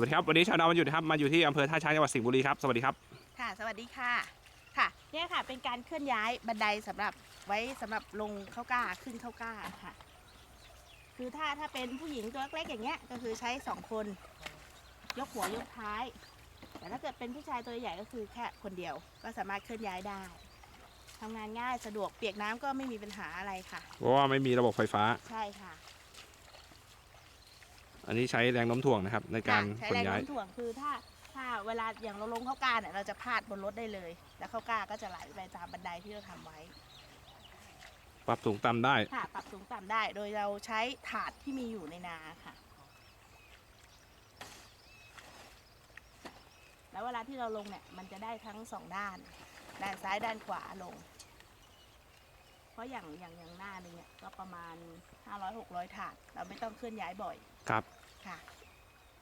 วัสดีครับ วันนี้ชาวนาวันหยุดนะครับ มาอยู่ที่อำเภอท่าช้างจังหวัดสิงห์บุรีครับ สวัสดีครับ ค่ะ สวัสดีค่ะ ค่ะ เนี่ยค่ะ เป็นการเคลื่อนย้ายบันไดสำหรับไว้สำหรับลงเข้ากล้าขึ้นเข้ากล้าค่ะ คือถ้าถ้าเป็นผู้หญิงตัวเล็กๆอย่างเงี้ย ก็คือใช้สองคน ยกหัวยกท้าย แต่ถ้าเกิดเป็นผู้ชายตัวใหญ่ก็คือแค่คนเดียว ก็สามารถเคลื่อนย้ายได้ทำงานง่ายสะดวกเปียกน้ำก็ไม่มีปัญหาอะไรค่ะ เพราะว่าไม่มีระบบไฟฟ้า ใช่ค่ะ อันนี้ใช้แรงโน้มถ่วงนะครับ ในการค่ะใช้ขนแรงย้ายโน้มถ่วงคือถ้าถ้าเวลาอย่างเราลงเข้ากล้าเนี่ยเราจะพาดบนรถได้เลย แล้วเข้ากล้าก็จะไหลไปตามบันไดที่เราทำไว้ปรับสูงต่ำได้ ค่ะปรับสูงต่ำได้ โดยเราใช้ถาดที่มีอยู่ในนาค่ะ แล้วเวลาที่เราลงเนี่ยมันจะได้ทั้งสองด้าน ด้านซ้ายด้านขวาลง เพราะอย่างอย่างอย่างหน้าหนึงเนี่ยก็ประมาณ 500 600 ถาด เราไม่ต้องเคลื่อนย้ายบ่อย ครับ ค่ะ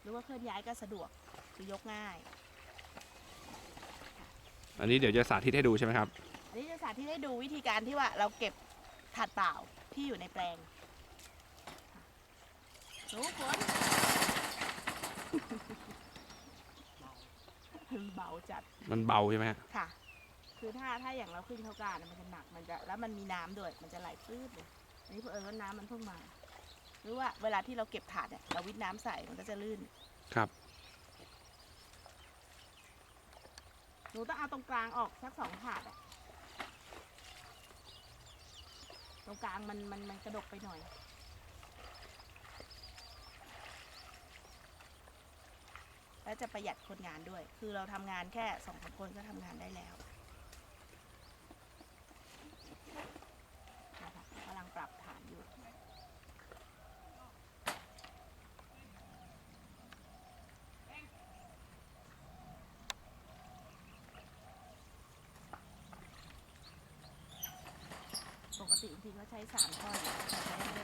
หรือว่าเคลื่อนย้ายก็สะดวกคือยกง่าย อันนี้เดี๋ยวจะสาธิตให้ดูใช่ไหมครับ อันนี้จะสาธิตให้ดูวิธีการที่ว่าเราเก็บถาดเปล่าที่อยู่ในแปลงค่ะหนูฝนเบาจัด มันเบาใช่ไหมฮะค่ะ คือถ้าถ้าอย่างเราขึ้นเข้ากล้าเนี่ยมันจะหนัก มันจะแล้วมันมีน้ำด้วย มันจะไหลปื้ดเลยอันนี้เผอิญว่าน้ำมันเพิ่งมา หรือว่าเวลาที่เราเก็บถาดเนี่ยเราวิทน้ำใส่มันก็จะลื่น ครับหนูต้องเอาตรงกลางออกสักสองถาดอะตรงกลางมันมันมันกระดกไปหน่อย แล้วจะประหยัดคนงานด้วย คือเราทำงานแค่สองสามคนก็ทำงานได้แล้วนะคะกำลังปรับฐานอยู่ ปก ติจริงๆก็ใช้สามท่อนแต่ใช้